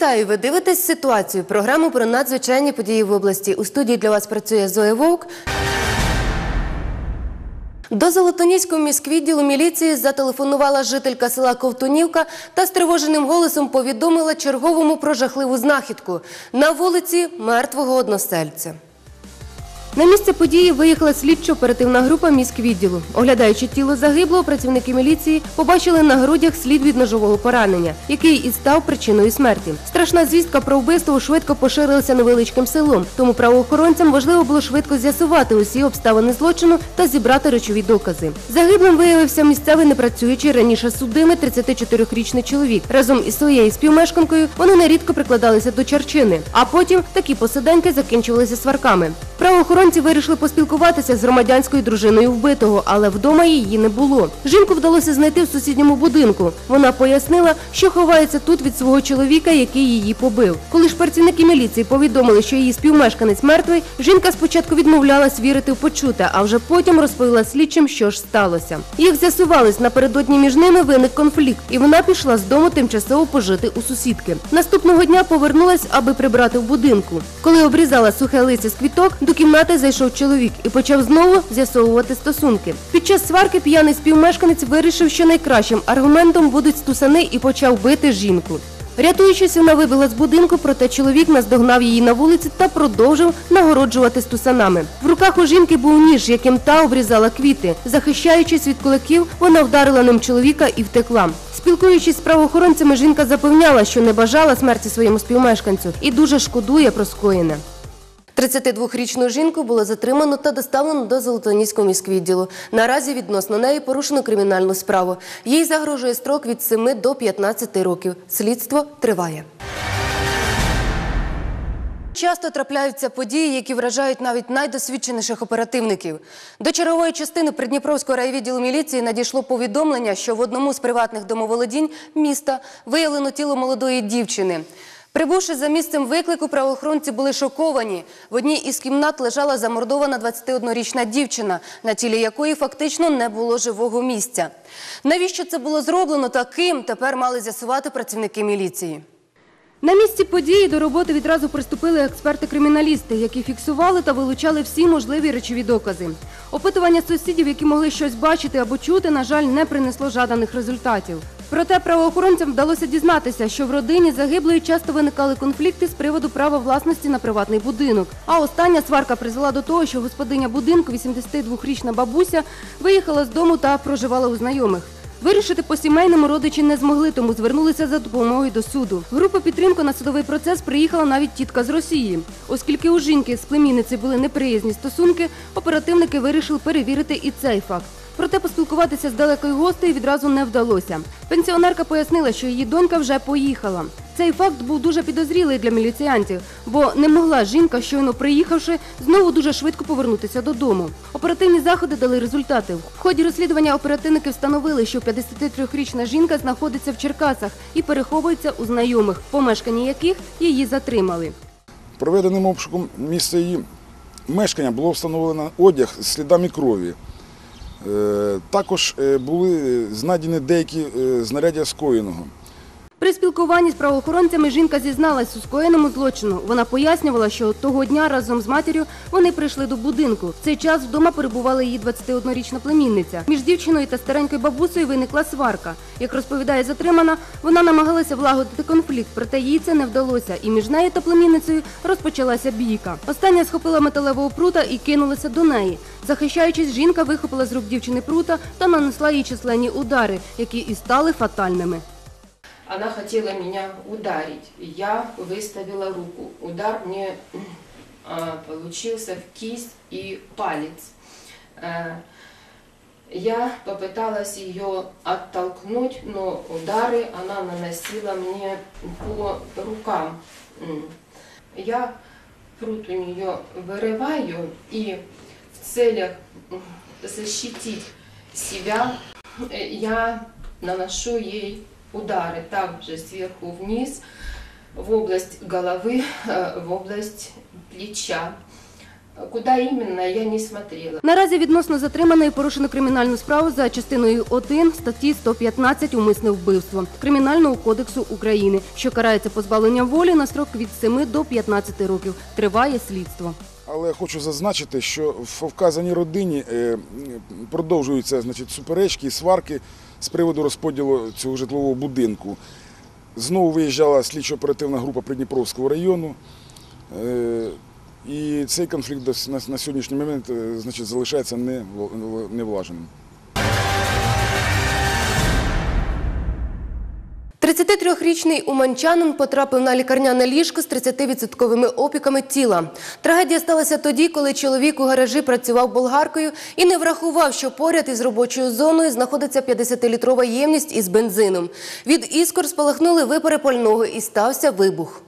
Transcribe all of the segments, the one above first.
Вітаю! Ви дивитесь ситуацію. Програму про надзвичайні події в області. У студії для вас працює Зоя Вовк. До Золотоніського міськвідділу міліції зателефонувала жителька села Ковтунівка та стривоженим голосом повідомила черговому про жахливу знахідку на вулиці мертвого односельця. На місце події виїхала слідчо-оперативна група міськвідділу. Оглядаючи тіло загиблого, працівники міліції побачили на грудях слід від ножового поранення, який і став причиною смерті. Страшна звістка про вбивство швидко поширилася невеличким селом, тому правоохоронцям важливо було швидко з'ясувати усі обставини злочину та зібрати речові докази. Загиблим виявився місцевий непрацюючий раніше судимий 34-річний чоловік. Разом із своєю співмешканкою вони нерідко прикладалися до чарчини, а потім такі посиденьки закінчувалися сварками. Правоохоронці вирішили поспілкуватися з громадянською дружиною вбитого, але вдома її не було. Жінку вдалося знайти в сусідньому будинку. Вона пояснила, що ховається тут від свого чоловіка, який її побив. Коли ж працівники міліції повідомили, що її співмешканець мертвий, жінка спочатку відмовлялась вірити в почуте, а вже потім розповіла слідчим, що ж сталося. Як з'ясувалось, напередодні між ними виник конфлікт, і вона пішла з дому тимчасово пожити у сусідки. Наступного дня повернулась, аби прибрати в будинку. Коли обрізала сухе листя з квіток, до кімнати зайшов чоловік і почав знову з'ясовувати стосунки. Під час сварки п'яний співмешканець вирішив, що найкращим аргументом будуть стусани і почав бити жінку. Рятуючись, вона вибила з будинку, проте чоловік наздогнав її на вулиці та продовжив нагороджувати стусанами. В руках у жінки був ніж, яким та обрізала квіти. Захищаючись від кулаків, вона вдарила ним чоловіка і втекла. Спілкуючись з правоохоронцями, жінка запевняла, що не бажала смерті своєму співмешканцю і дуже шкодує про скоєне. 32-річну жінку було затримано та доставлено до Золотоніського міськвідділу. Наразі відносно неї порушено кримінальну справу. Їй загрожує строк від 7 до 15 років. Слідство триває. Часто трапляються події, які вражають навіть найдосвідченіших оперативників. До чергової частини Придніпровського райвідділу міліції надійшло повідомлення, що в одному з приватних домоволодінь міста виявлено тіло молодої дівчини. Прибувши за місцем виклику, правоохоронці були шоковані. В одній із кімнат лежала замордована 21-річна дівчина, на тілі якої фактично не було живого місця. Навіщо це було зроблено та ким, тепер мали з'ясувати працівники міліції. На місці події до роботи відразу приступили експерти-криміналісти, які фіксували та вилучали всі можливі речові докази. Опитування сусідів, які могли щось бачити або чути, на жаль, не принесло жаданих результатів. Проте правоохоронцям вдалося дізнатися, що в родині загиблої часто виникали конфлікти з приводу права власності на приватний будинок. А остання сварка призвела до того, що господиня будинку, 82-річна бабуся, виїхала з дому та проживала у знайомих. Вирішити по сімейному родичі не змогли, тому звернулися за допомогою до суду. Група підтримки на судовий процес приїхала навіть тітка з Росії. Оскільки у жінки з племінниці були неприязні стосунки, оперативники вирішили перевірити і цей факт. Проте поспілкуватися з далекою гостею відразу не вдалося. Пенсіонерка пояснила, що її донька вже поїхала. Цей факт був дуже підозрілий для міліціянтів, бо не могла жінка, щойно приїхавши, знову дуже швидко повернутися додому. Оперативні заходи дали результати. В ході розслідування оперативники встановили, що 53-річна жінка знаходиться в Черкасах і переховується у знайомих, помешканні яких її затримали. Проведеним обшуком місця її мешкання було встановлено одяг з слідами крові. Е, Також е, були знайдені деякі е, знаряддя скоєного. При спілкуванні з правоохоронцями жінка зізналась у скоєному злочину. Вона пояснювала, що того дня разом з матір'ю вони прийшли до будинку. В цей час вдома перебувала її 21-річна племінниця. Між дівчиною та старенькою бабусею виникла сварка. Як розповідає затримана, вона намагалася влагодити конфлікт, проте їй це не вдалося. І між нею та племінницею розпочалася бійка. Остання схопила металевого прута і кинулася до неї. Захищаючись, жінка вихопила з рук дівчини прута та нанесла їй численні удари, які і стали фатальними. Она хотела меня ударить. Я выставила руку. Удар мне а, получился в кисть и палец. Э, Я попыталась ее оттолкнуть, но удары она наносила мне по рукам. Я пруд у нее вырываю и в целях защитить себя э, я наношу ей удары также сверху вниз в область головы, э, в область плеча. Куда именно, я не смотрела. Наразі відносно затриманої порушено кримінальну справу за частиною 1 статті 115 «Умисне вбивство» Кримінального кодексу України, що карається позбавленням волі на строк від 7 до 15 років. Триває слідство. Але хочу зазначити, що в вказаній родині е, продовжуються значить, суперечки і сварки з приводу розподілу цього житлового будинку. Знову виїжджала слідчо-оперативна група Придніпровського району. Е, І цей конфлікт на, сьогоднішній момент е, значить, залишається не- невлаженим. 33-річний уманчанин потрапив на лікарняне ліжко з 30-відсотковими опіками тіла. Трагедія сталася тоді, коли чоловік у гаражі працював болгаркою і не врахував, що поряд із робочою зоною знаходиться 50-літрова ємність із бензином. Від іскор спалахнули випари пального і стався вибух.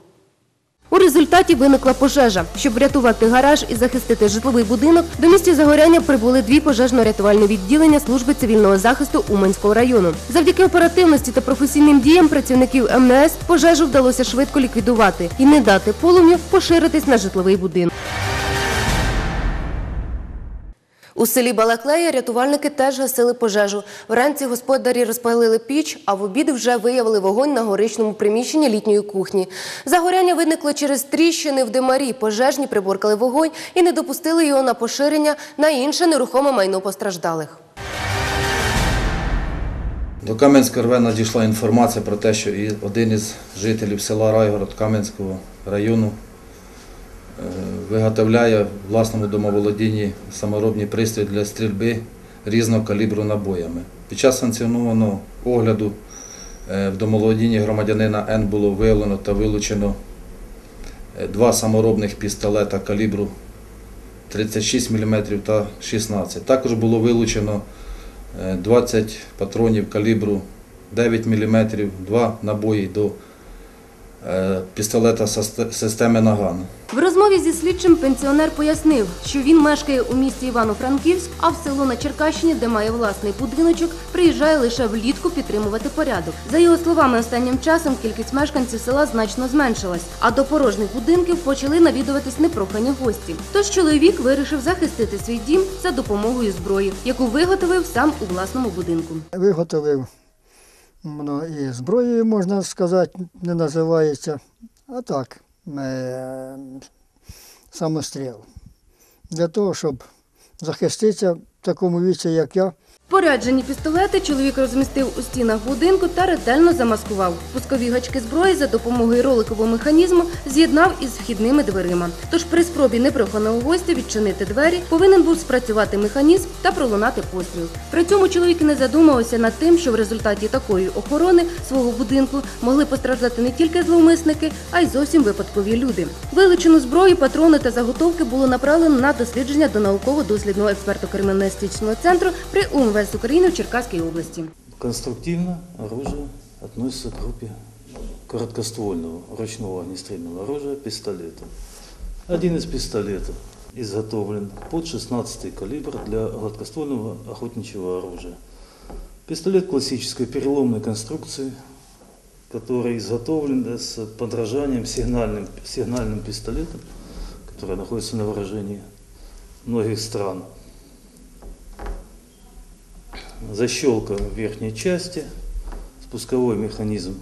У результаті виникла пожежа. Щоб врятувати гараж і захистити житловий будинок, до місця загоряння прибули дві пожежно-рятувальні відділення служби цивільного захисту Уманського району. Завдяки оперативності та професійним діям працівників МНС пожежу вдалося швидко ліквідувати і не дати полум'ю поширитись на житловий будинок. У селі Балаклея рятувальники теж гасили пожежу. Вранці господарі розпалили піч, а в обід вже виявили вогонь на горичному приміщенні літньої кухні. Загоряння виникло через тріщини в димарі. Пожежні приборкали вогонь і не допустили його на поширення на інше нерухоме майно постраждалих. До Кам'янська РВ надійшла інформація про те, що один із жителів села Райгород Кам'янського району е, виготовляє в власному домоволодінні саморобні пристрої для стрільби різного калібру набоями. Під час санкціонованого огляду е, в домоволодінні громадянина Н було виявлено та вилучено е, два саморобних пістолета калібру 36 мм та 16 Також було вилучено е, 20 патронів калібру 9 мм, два набої до е, пістолета системи Наган. В розмові зі слідчим пенсіонер пояснив, що він мешкає у місті Івано-Франківськ, а в село на Черкащині, де має власний будиночок, приїжджає лише влітку підтримувати порядок. За його словами, останнім часом кількість мешканців села значно зменшилась, а до порожніх будинків почали навідуватись непрохані гості. Тож чоловік вирішив захистити свій дім за допомогою зброї, яку виготовив сам у власному будинку. Виготовив воно і зброєю, можна сказати, не називається, а так, е, самостріл. Для того, щоб захиститися в такому віці, як я, Поряджені пістолети чоловік розмістив у стінах будинку та ретельно замаскував. Пускові гачки зброї за допомогою роликового механізму з'єднав із вхідними дверима. Тож при спробі непроханого гостя відчинити двері повинен був спрацювати механізм та пролунати постріл. При цьому чоловік не задумувався над тим, що в результаті такої охорони свого будинку могли постраждати не тільки зловмисники, а й зовсім випадкові люди. Вилучену зброю, патрони та заготовки було направлено на дослідження до науково-дослідного експерто-криміналістичного центру при УМВС України в Черкаській області. Конструктивно оружие относится к группе короткоствольного ручного огнестрельного оружия пистолета. Один из пистолетов изготовлен под 16 калибр для гладкоствольного охотничьего оружия. Пистолет классической переломной конструкции, который изготовлен да, с подражанием сигнальным, сигнальным пистолетам, которые находятся на вооружении многих стран. Защелка в верхней части, спусковой механизм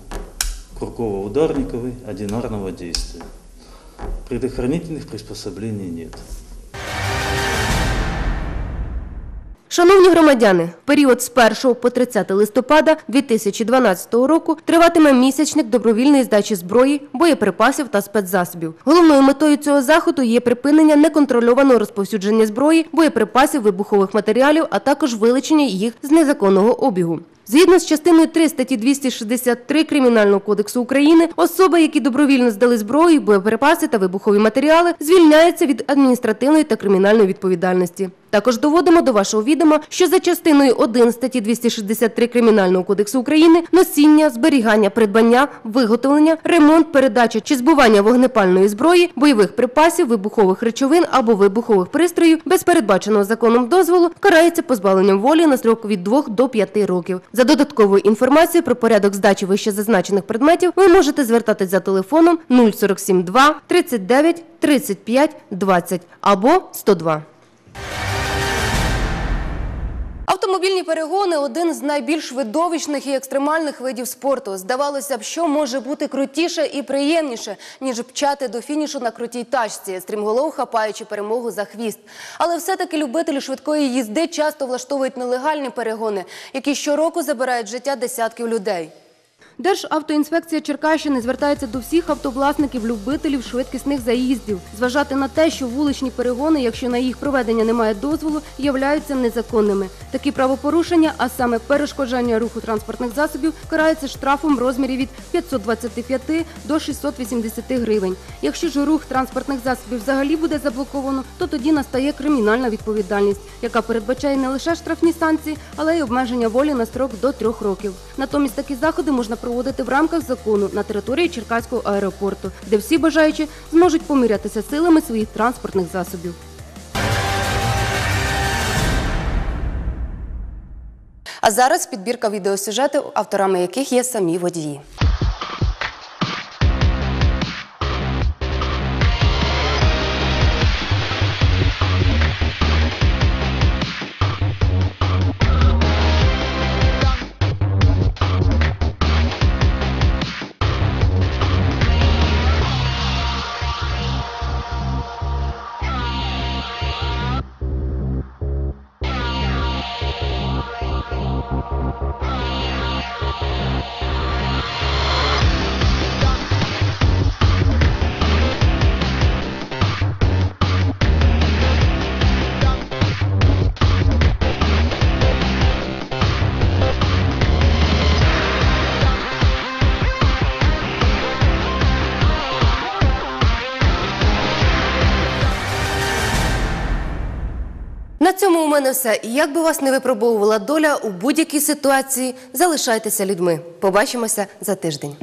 курково-ударниковый одинарного действия. Предохранительных приспособлений нет. Шановні громадяни, в період з 1 по 30 листопада 2012 року триватиме місячник добровільної здачі зброї, боєприпасів та спецзасобів. Головною метою цього заходу є припинення неконтрольованого розповсюдження зброї, боєприпасів, вибухових матеріалів, а також вилучення їх з незаконного обігу. Згідно з частиною 3 статті 263 Кримінального кодексу України, особи, які добровільно здали зброю, боєприпаси та вибухові матеріали, звільняються від адміністративної та кримінальної відповідальності. Також доводимо до вашого відома, що за частиною 1 статті 263 Кримінального кодексу України носіння, зберігання, придбання, виготовлення, ремонт, передача чи збування вогнепальної зброї, бойових припасів, вибухових речовин або вибухових пристроїв без передбаченого законом дозволу карається позбавленням волі на строк від 2 до 5 років. За додатковою інформацією про порядок здачі вищезазначених предметів ви можете звертатись за телефоном 0472 39 35 20 або 102. Автомобільні перегони один з найбільш видовищних і екстремальних видів спорту. Здавалося б, що може бути крутіше і приємніше, ніж пчати до фінішу на крутій тачці, стрімголов хапаючи перемогу за хвіст. Але все-таки любителі швидкої їзди часто влаштовують нелегальні перегони, які щороку забирають життя десятків людей. Державтоінспекція Черкащини звертається до всіх автовласників, любителів швидкісних заїздів, зважати на те, що вуличні перегони, якщо на їх проведення немає дозволу, являються незаконними. Такі правопорушення, а саме перешкоджання руху транспортних засобів, караються штрафом в розмірі від 525 до 680 гривень. Якщо ж рух транспортних засобів взагалі буде заблоковано, то тоді настає кримінальна відповідальність, яка передбачає не лише штрафні санкції, але й обмеження волі на строк до трьох років. Натомість такі заходи можна проводити в рамках закону на території Черкаського аеропорту, де всі бажаючі зможуть помірятися силами своїх транспортних засобів. А зараз підбірка відеосюжетів, авторами яких є самі водії. Все. І Як би вас не випробовувала доля у будь-якій ситуації, залишайтеся людьми. Побачимося за тиждень.